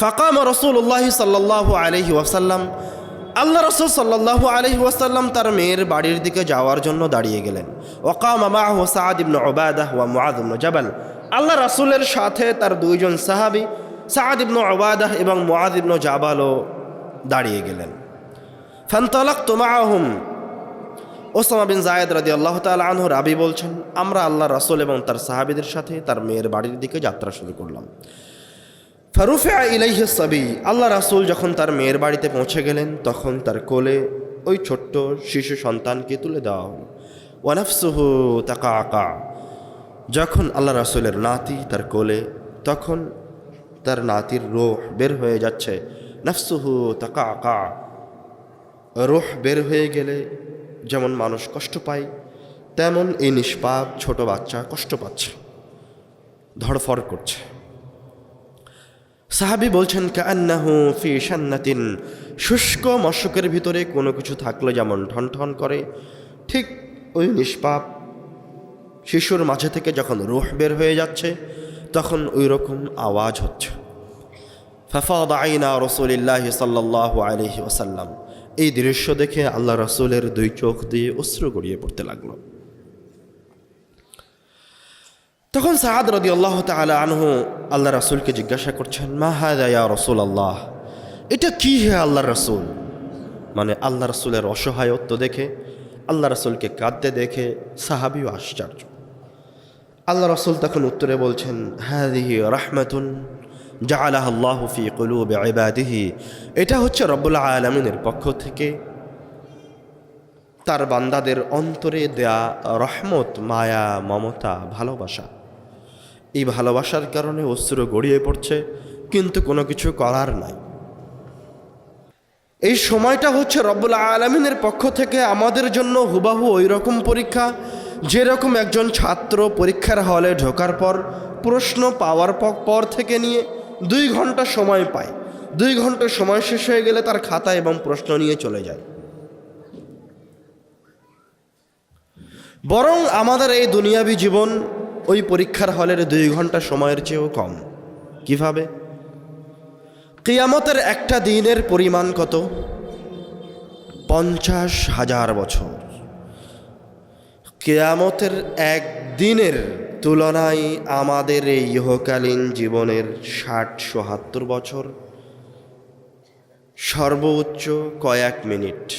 ফাকাম রসুল্লাহ সাল্লাহ আলহি ওয়াসাল্লাম। আল্লাহ রসুল সাল্লাহ আলহি ওয়াসাল্লাম তার মেয়ের বাড়ির দিকে যাওয়ার জন্য দাঁড়িয়ে গেলেন। ওকাম আমা সাদ ইবনু ওবাদাহ ওয়া মুআদ ইবনু জাবাল। আল্লাহ রসুলের সাথে তার দুইজন সাহাবি সাদ ইবনু ওবাদাহ এবং মুআদ ইবনু জাবালও দাঁড়িয়ে গেলেন। ফান্তলাক তোমাহুম ওসামা বিন জায়েদ রাদি আল্লাহ তালা আনহু রাবি বলছেন, আমরা আল্লাহ রাসুল এবং তার সাহাবিদের সাথে তার মেয়ের বাড়ির দিকে যাত্রা শুরু করলাম। ফারুফে ইলাইহ সাবি আল্লাহ রাসুল যখন তার মেয়ের বাড়িতে পৌঁছে গেলেন, তখন তার কোলে ওই ছোট্ট শিশু সন্তানকে তুলে দেওয়া হলো। ওয়ানাফসুহু তাকা আকা যখন আল্লাহ রাসুলের নাতি তার কোলে, তখন তার নাতির রোহ বের হয়ে যাচ্ছে। নাফসুহু তাকা আকা রোহ বের হয়ে গেলে যেমন মানুষ কষ্ট পায়, তেমন এই নিষ্পাপ ছোট বাচ্চা কষ্ট পাচ্ছে, ধড়ফড় করছে। সাহাবি বলছেন কান্নাহু ফি সান্নাতিন শুষ্ক মশকের ভিতরে কোনো কিছু থাকলে যেমন ঠন ঠন করে, ঠিক ওই নিষ্পাপ শিশুর মাঝে থেকে যখন রুহ বের হয়ে যাচ্ছে, তখন ওই রকম আওয়াজ হচ্ছে। ফাফাদ আইনা রসুলিল্লাহ সাল্লাহ আলহি ওসাল্লাম এই দৃশ্য দেখে আল্লাহ রসুলের দুই চোখ দিয়ে অশ্রু গড়িয়ে পড়তে লাগল। তখন সাহাদ রদি আল্লাহ তালা আনহু আল্লাহ রাসুলকে জিজ্ঞাসা করছেন, মা হায়া রসুল আল্লাহ এটা কি হে আল্লাহ রসুল? মানে আল্লাহ রসুলের অসহায়ত্ব দেখে, আল্লাহ রসুলকে কাঁদতে দেখে সাহাবিও আশ্চর্য। আল্লাহ রসুল তখন উত্তরে বলছেন হ্যাদিহি রাহমাতুন জাআলাহ আল্লাহ ফি কুলুব ইবাদিহি। এটা হচ্ছে রব্বুল আলমিনের পক্ষ থেকে তার বান্দাদের অন্তরে দেয়া রহমত, মায়া, মমতা, ভালোবাসা। এই ভালোবাসার কারণে অস্ত্র গড়িয়ে পড়ছে, কিন্তু কোনো কিছু করার নাই। এই সময়টা হচ্ছে রব্বুল আলমিনের পক্ষ থেকে আমাদের জন্য হুবাহু ওই রকম পরীক্ষা, যেরকম একজন ছাত্র পরীক্ষার হলে ঢোকার পর, প্রশ্ন পাওয়ার পর থেকে নিয়ে দুই ঘণ্টা সময় পায়। দুই ঘণ্টা সময় শেষ হয়ে গেলে তার খাতা এবং প্রশ্ন নিয়ে চলে যায়। বরং আমাদের এই দুনিয়াবি জীবন ওই পরীক্ষার হলের দুই ঘণ্টা সময়ের চেয়েও কম। কীভাবে? কিয়ামতের একটা দিনের পরিমাণ কত? পঞ্চাশ হাজার বছর। কেয়ামতের একদিনের তুলনায় আমাদের এই ইহকালীন জীবনের ষাট সোহাত্তর বছর। সর্বোচ্চ কয়েক মিনিট,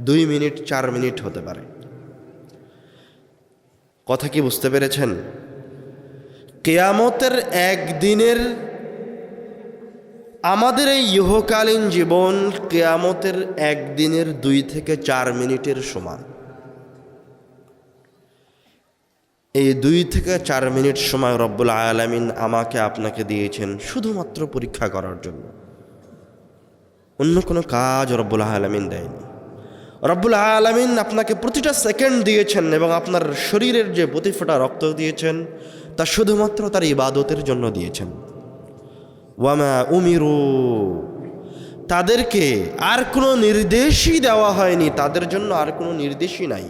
দুই মিনিট, চার মিনিট হতে পারে। কথা কি বুঝতে পেরেছেন? কেয়ামতের একদিনের আমাদের এই ইহকালীন জীবন কেয়ামতের একদিনের দুই থেকে চার মিনিটের সমান। এই দুই থেকে চার মিনিট সময় রব্বুল আয়ালামিন আমাকে আপনাকে দিয়েছেন শুধুমাত্র পরীক্ষা করার জন্য। অন্য কোনো কাজ রব্বুল আয়ালামিন দেয়নি। রব্বুল আলমিন আপনাকে প্রতিটা সেকেন্ড দিয়েছেন এবং আপনার শরীরের যে প্রতিফোটা রক্ত দিয়েছেন, তা শুধুমাত্র তার ইবাদতের জন্য দিয়েছেন। ওয়ামা উমিরু। তাদেরকে আর কোনো নির্দেশই দেওয়া হয়নি, তাদের জন্য আর কোনো নির্দেশই নাই।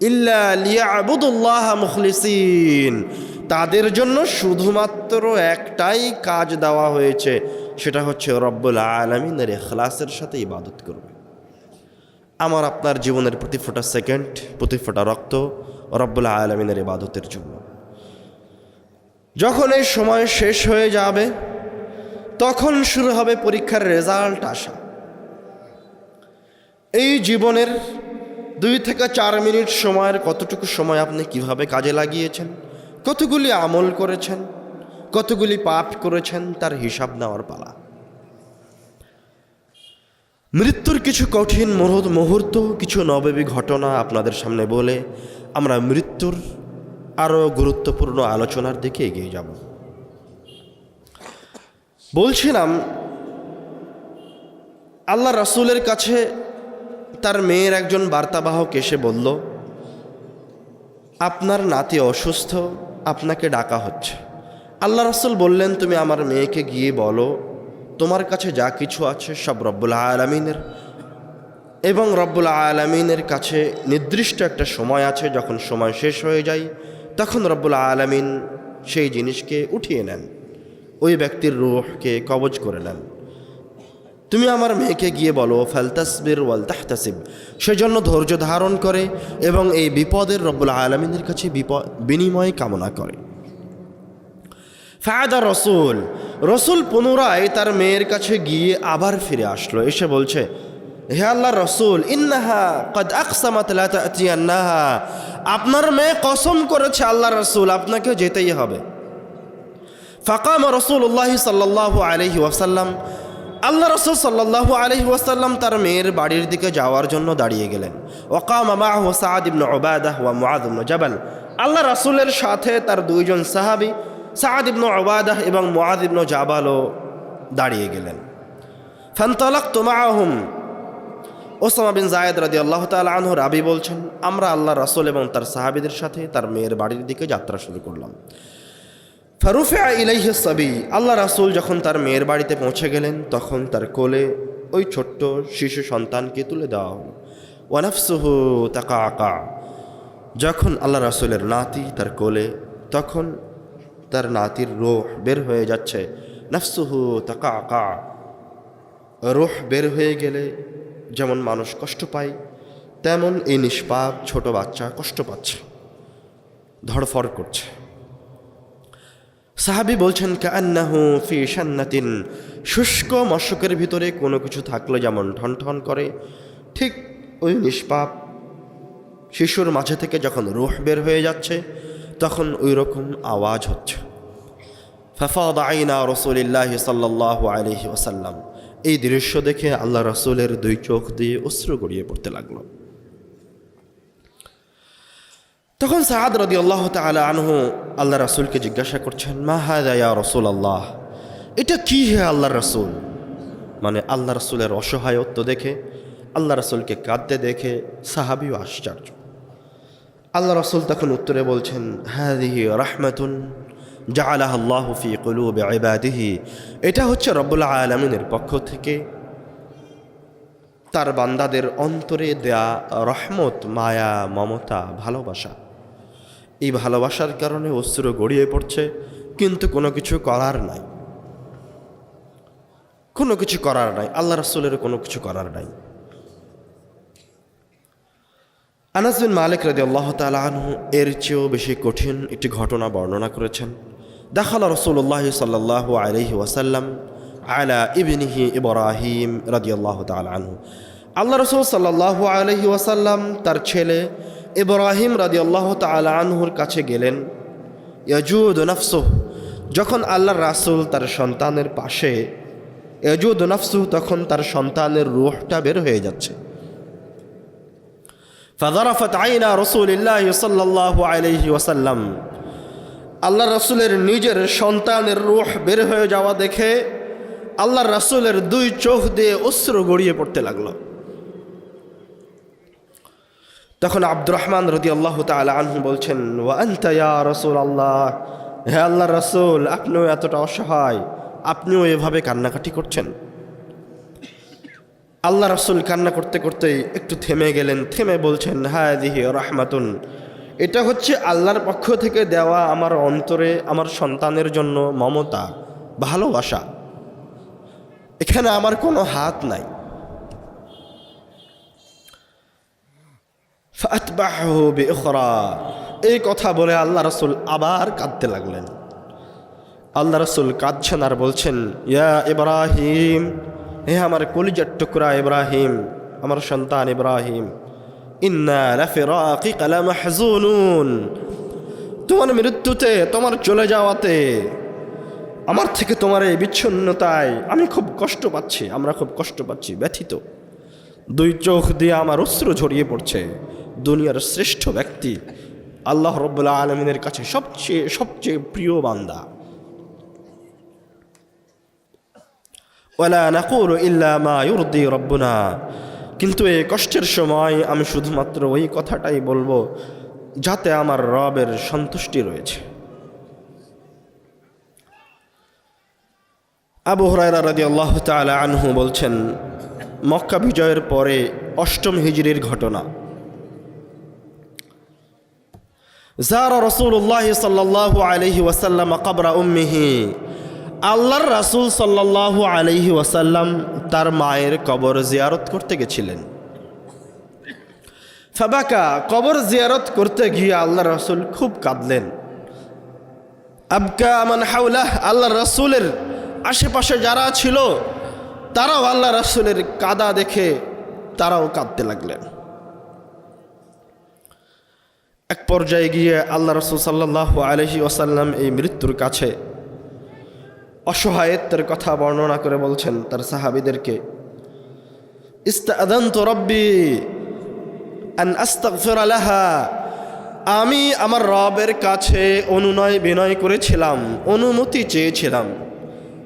ইল্লা লিয়াবুদুল্লাহ মুখলিসিন। তাদের জন্য শুধুমাত্র একটাই কাজ দেওয়া হয়েছে, সেটা হচ্ছে রব্বুল আলমিনের এখলাসের সাথে ইবাদত করবে। আমার আপনার জীবনের প্রতি ফোটা সেকেন্ড প্রতি ফোটা রক্ত রব্বুল্লা আলমিনের ইবাদতের জন্য। যখন এই সময় শেষ হয়ে যাবে, তখন শুরু হবে পরীক্ষার রেজাল্ট আসা। এই জীবনের দুই থেকে চার মিনিট সময়ের কতটুকু সময় আপনি কীভাবে কাজে লাগিয়েছেন, কতগুলি আমল করেছেন, কতগুলি পাপ করেছেন, তার হিসাব নেওয়ার পালা। মৃত্যুর কিছু কঠিন মুহূর্ত, কিছু নববী ঘটনা আপনাদের সামনে বলে আমরা মৃত্যুর আরও গুরুত্বপূর্ণ আলোচনার দিকে এগিয়ে যাব। বলছিলাম, আল্লাহ রাসুলের কাছে তার মেয়ের একজন বার্তাবাহক এসে বলল, আপনার নাতি অসুস্থ, আপনাকে ডাকা হচ্ছে। আল্লাহ রাসুল বললেন, তুমি আমার মেয়েকে গিয়ে বলো তোমার কাছে যা কিছু আছে সব রব্বুল আলমিনের। এবং রব্বুল আলমিনের কাছে নির্দিষ্ট একটা সময় আছে, যখন সময় শেষ হয়ে যায়, তখন রব্বুল আলমিন সেই জিনিসকে উঠিয়ে নেন। ওই ব্যক্তির রুহকে কবজ করে নেন। তুমি আমার মেয়েকে গিয়ে বলো, ফালতাসবির ওয়াল তাহতাসিব। সেজন্য ধৈর্য ধারণ করে এবং এই বিপদের রব্বুল আলমিনের কাছে বিপদ বিনিময় কামনা করে। ফায়দা রসুল। রসুল পুনরায় তার মেয়ের কাছে গিয়ে আবার ফিরে আসলো। এসে বলছে, হে আল্লাহ রসুল, ইন্নাহা কদ আকসামাত লা তাতিয়ান্নাহা। আপনার মেয়ে কসম করেছে আল্লাহ রসুল আপনাকে যেতেই হবে। ফাকাম রসুল্লাহ সাল্লাহ আলহি ওয়াসাল্লাম। আল্লাহ রসুল সাল্লাহ আলহি ওয়াসাল্লাম তার মেয়ের বাড়ির দিকে যাওয়ার জন্য দাঁড়িয়ে গেলেন। ওকাম সাদ ইবনু ওবাদাহ ওয়া মুআদ জাবাল। আল্লাহ রসুলের সাথে তার দুইজন সাহাবী সাদ ইবনু ওবাদাহ এবং মুআদ ইবনু জাবালও দাঁড়িয়ে গেলেন। ফান্তলাক তুমাহুম ওসামা বিন জায়েদ রাদি আল্লাহ তাল আনহু রাবি বলছেন, আমরা আল্লাহ রসুল এবং তার সাহাবিদের সাথে তার মেয়ের বাড়ির দিকে যাত্রা শুরু করলাম। ফারুফে ইলাইহ সাবি। আল্লাহ রাসুল যখন তার মেয়ের বাড়িতে পৌঁছে গেলেন, তখন তার কোলে ওই ছোট্ট শিশু সন্তানকে তুলে দেওয়া হল। ওয়ানাফসুহু তাকা আকা যখন আল্লাহ রাসুলের নাতি তার কোলে, তখন তার নাতির রোহ বের হয়ে যাচ্ছে। নাফসুহু তাকা আকা রোহ বের হয়ে গেলে যেমন মানুষ কষ্ট পায়, তেমন এই নিষ্পাপ ছোট বাচ্চা কষ্ট পাচ্ছে, ধড়ফড় করছে। সাহাবি বলছেন কান্নাহু ফি সান্নাতিন শুষ্ক মশকের ভিতরে কোনো কিছু থাকলে যেমন ঠন ঠন করে, ঠিক ওই নিষ্পাপ শিশুর মাঝে থেকে যখন রুহ বের হয়ে যাচ্ছে তখন ওই রকম আওয়াজ হচ্ছে। ফাফাদ আইনা রসুলিল্লাহ সাল্লাহ আলহি ওসাল্লাম এই দৃশ্য দেখে আল্লাহ রসুলের দুই চোখ দিয়ে অশ্রু গড়িয়ে পড়তে লাগল। তখন সাহাদ রদি আল্লাহ তালা আনহু আল্লাহ রাসুলকে জিজ্ঞাসা করছেন, মা রসুল আল্লাহ এটা কি হে আল্লাহ রসুল? মানে আল্লাহ রসুলের অসহায়ত্ব দেখে, আল্লাহ রসুলকে কাঁদতে দেখে সাহাবিও আশ্চর্য। আল্লাহ রসুল তখন উত্তরে বলছেন হ্যাঁ রাহমাতুন জাআলাহ আল্লাহ ফি কুলুবি ইবাদিহি। এটা হচ্ছে রব্বুল আলমিনের পক্ষ থেকে। তার বান্দাদের অন্তরে দেয়া রহমত, মায়া, মমতা, ভালোবাসা। এই ভালোবাসার কারণে অস্ত্র গড়িয়ে পড়ছে, কিন্তু কোনো কিছু করার নাই। কোনো কিছু করার নাই। আল্লাহ রসুলের কোনো কিছু করার নাই। আনাস বিন মালিক রাদি আল্লাহ আনহু এর চেয়েও বেশি কঠিন একটি ঘটনা বর্ণনা করেছেন। দেখাল রসুল্লাহ সাল্লাহ আলহি ওয়াসাল্লাম আলা ইবনিহি ইব্রাহিম রাদি আল্লাহ আনহু। আল্লাহ রসুল সাল্লাহ আলহি ওয়াসাল্লাম তার ছেলে ইব্রাহিম রাদি আল্লাহ আনহুর কাছে গেলেন, ইয়াজুদ নফসুহ। যখন আল্লাহর রাসুল তার সন্তানের পাশে, ইয়াজুদ নফসুহ, তখন তার সন্তানের রুহটা বের হয়ে যাচ্ছে। ফাদারাফাত আইনা রসুলিল্লাহ সাল্লাল্লাহু আলাইহি ওয়াসাল্লাম। আল্লাহ রসুলের নিজের সন্তানের রুহ বের হয়ে যাওয়া দেখে আল্লাহ রসুলের দুই চোখ দিয়ে অস্ত্র গড়িয়ে পড়তে লাগল। তখন আব্দুর রহমান রদি আল্লাহ আনহু বলছেন ওয়ান্তা রসুল আল্লাহ হে আল্লাহ রসুল, আপনিও এতটা অসহায়, আপনিও এভাবে কান্নাকাটি করছেন? আল্লাহ রসুল কান্না করতে করতে একটু থেমে গেলেন, থেমে বলছেন হ্যাঁ দিহি রহমাতুন। এটা হচ্ছে আল্লাহর পক্ষ থেকে দেওয়া আমার অন্তরে, আমার সন্তানের জন্য মমতা, ভালোবাসা। এখানে আমার কোনো হাত নাই। এই কথা বলে আল্লাহ রসুল আবার কাঁদতে লাগলেন। আল্লাহ রসুল কাঁদছেন আর বলছেন, ইয়া ইব্রাহিম হে আমার কলিজার টুকরা ইব্রাহিম, আমার সন্তান ইব্রাহিম তোমার মৃত্যুতে, তোমার চলে যাওয়াতে, আমার থেকে তোমার এই বিচ্ছিন্নতায় আমি খুব কষ্ট পাচ্ছি, আমরা খুব কষ্ট পাচ্ছি, ব্যথিত। দুই চোখ দিয়ে আমার অশ্রু ঝরিয়ে পড়ছে, দুনিয়ার শ্রেষ্ঠ ব্যক্তি আল্লাহ রব্বুল্লা আলমিনের কাছে সবচেয়ে সবচেয়ে প্রিয় বান্দা। ওয়ালা নাকুল ইল্লা মা ইউরদি রব্বুনা। কিন্তু এই কষ্টের সময় আমি শুধুমাত্র ওই কথাটাই বলব, যাতে আমার রবের সন্তুষ্টি রয়েছে। আবু হরাইরা রাদি আল্লাহ তালা আনহু বলছেন, মক্কা বিজয়ের পরে অষ্টম হিজরির ঘটনা। জারা রসুল্লাহ সাল্লাহ আলহি ওয়াসাল্লাম কাবরা উম্মিহি আল্লাহর রাসূল সাল্লাল্লাহু আলাইহি ওয়াসাল্লাম তার মায়ের কবর জিয়ারত করতে গেছিলেন। ফাবাকা কবর জিয়ারত করতে গিয়ে আল্লাহ রাসূল খুব কাঁদলেন। আবকা আমান হাউলাহ আল্লাহ রাসূলের আশেপাশে যারা ছিল, তারাও আল্লাহ রাসূলের কাদা দেখে তারাও কাঁদতে লাগলেন। এক পর্যায়ে গিয়ে আল্লাহ রসুল সাল্লাহ আলহি ওসাল্লাম এই মৃত্যুর কাছে অসহায়ত্বের কথা বর্ণনা করে বলছেন তার সাহাবিদেরকে। ইস্তাদান্ত রব্বি আন আস্তাগফির লাহা। আমি আমার রবের কাছে অনুনয় বিনয় করেছিলাম, অনুমতি চেয়েছিলাম।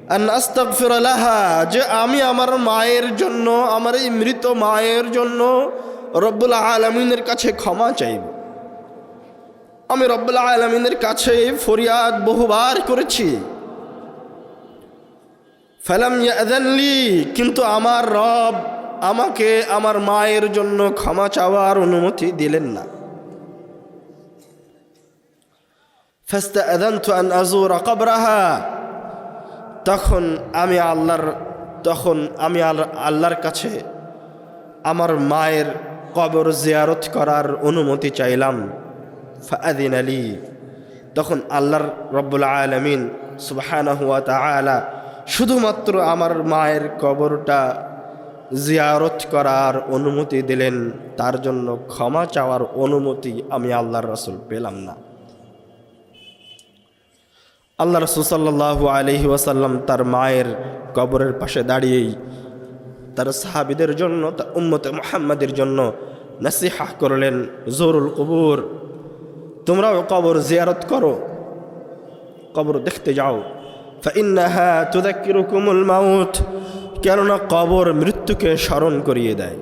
আন আস্তাগফির লাহা, যে আমি আমার মায়ের জন্য, আমার এই মৃত মায়ের জন্য রব্বুল আলমিনের কাছে ক্ষমা চাইব। আমি রব্বুল আলমিনের কাছে ফরিয়াদ বহুবার করেছি। ফালাম ইয়াদানলি কিন্তু আমার রব আমাকে আমার মায়ের জন্য ক্ষমা চাওয়ার অনুমতি দিলেন না। ফাস্তাআযানতু আন আযুরা কবরাহা, তখন আমি আল্লাহর, তখন আমি আল- আল্লাহর কাছে আমার মায়ের কবর জিয়ারত করার অনুমতি চাইলাম। ফাদিন আলী তখন আল্লাহর রব্বুল আলমিন সুবাহানহুয়া তালা শুধুমাত্র আমার মায়ের কবরটা জিয়ারত করার অনুমতি দিলেন, তার জন্য ক্ষমা চাওয়ার অনুমতি আমি আল্লাহর রসুল পেলাম না। আল্লাহ রসুল সাল্লাহু আলহি ওয়াসাল্লাম তার মায়ের কবরের পাশে দাঁড়িয়েই তার সাহাবিদের জন্য, তার উম্মতে মোহাম্মদের জন্য নাসিহা করলেন, জোরুল কবুর, তোমরাও কবর জিয়ারত করো, কবর দেখতে যাও। ফাইন্নাহা তুদাক্কিরুকুমুল মাউথ কেননা কবর মৃত্যুকে স্মরণ করিয়ে দেয়।